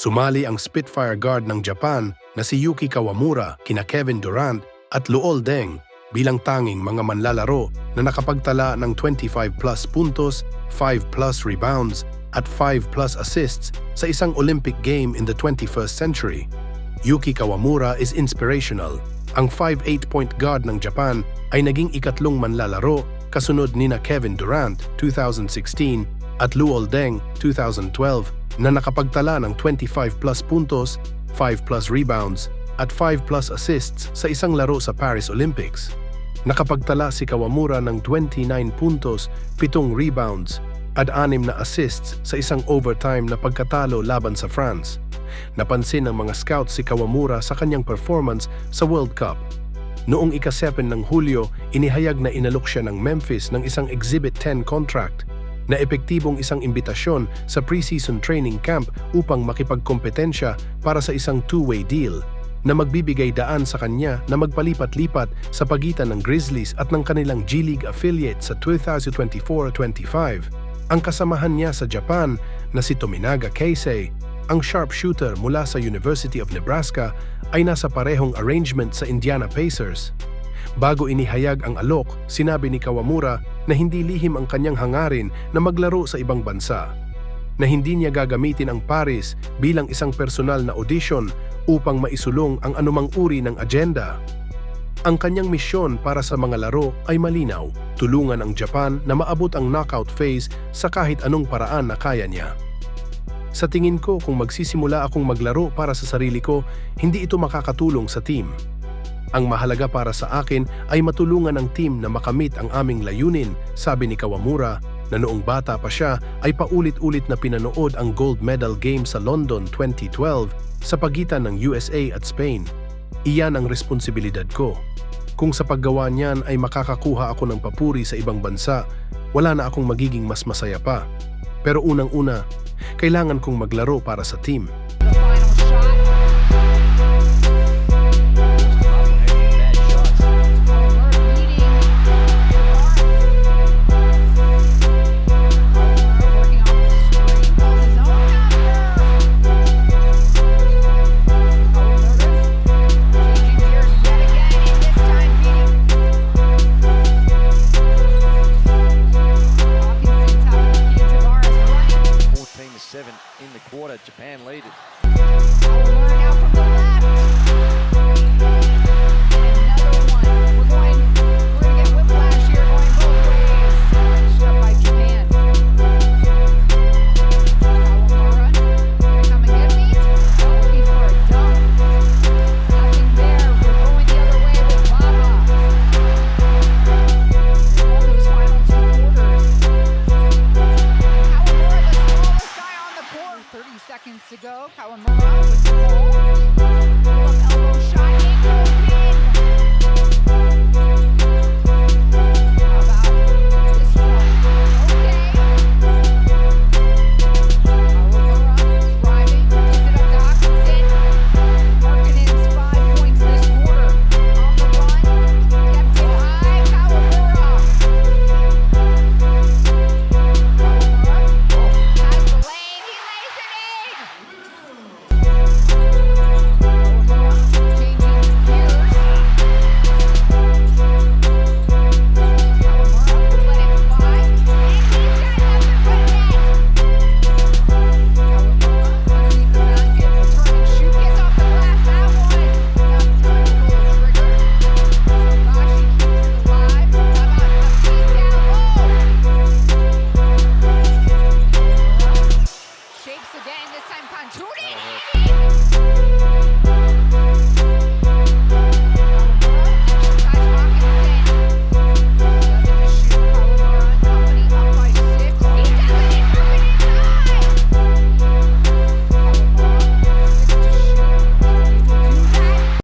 Sumali ang Spitfire guard ng Japan na si Yuki Kawamura, kina Kevin Durant at Luol Deng bilang tanging mga manlalaro na nakapagtala ng 25 plus puntos, 5 plus rebounds at 5 plus assists sa isang Olympic game in the 21st century. Yuki Kawamura is inspirational. Ang 5'8 point guard ng Japan ay naging ikatlong manlalaro kasunod ni na Kevin Durant 2016 at Luol Deng 2012 na nakapagtala ng 25 plus puntos, 5 plus rebounds at 5 plus assists sa isang laro sa Paris Olympics. Nakapagtala si Kawamura ng 29 puntos, 7 rebounds at 6 na assists sa isang overtime na pagkatalo laban sa France. Napansin ng mga scouts si Kawamura sa kanyang performance sa World Cup. Noong ika-7 ng Hulyo, inihayag na inalok siya ng Memphis ng isang Exhibit 10 contract na epektibong isang imbitasyon sa preseason training camp upang makipagkompetensya para sa isang two-way deal na magbibigay daan sa kanya na magpalipat-lipat sa pagitan ng Grizzlies at ng kanilang G League affiliate sa 2024-25. Ang kasamahan niya sa Japan na si Tominaga Keisei, ang sharpshooter mula sa University of Nebraska ay nasa parehong arrangement sa Indiana Pacers. Bago inihayag ang alok, sinabi ni Kawamura na hindi lihim ang kanyang hangarin na maglaro sa ibang bansa. Na hindi niya gagamitin ang Paris bilang isang personal na audition upang maisulong ang anumang uri ng agenda. Ang kanyang misyon para sa mga laro ay malinaw, tulungan ang Japan na maabot ang knockout phase sa kahit anong paraan na kaya niya. Sa tingin ko kung magsisimula akong maglaro para sa sarili ko, hindi ito makakatulong sa team. Ang mahalaga para sa akin ay matulungan ang team na makamit ang aming layunin, sabi ni Kawamura na noong bata pa siya ay paulit-ulit na pinanood ang gold medal game sa London 2012 sa pagitan ng USA at Spain. Iyan ang responsibilidad ko. Kung sa paggawa niyan ay makakakuha ako ng papuri sa ibang bansa, wala na akong magiging mas masaya pa. Pero unang-una, kailangan kong maglaro para sa team. 14 to 7 in the quarter. Japan lead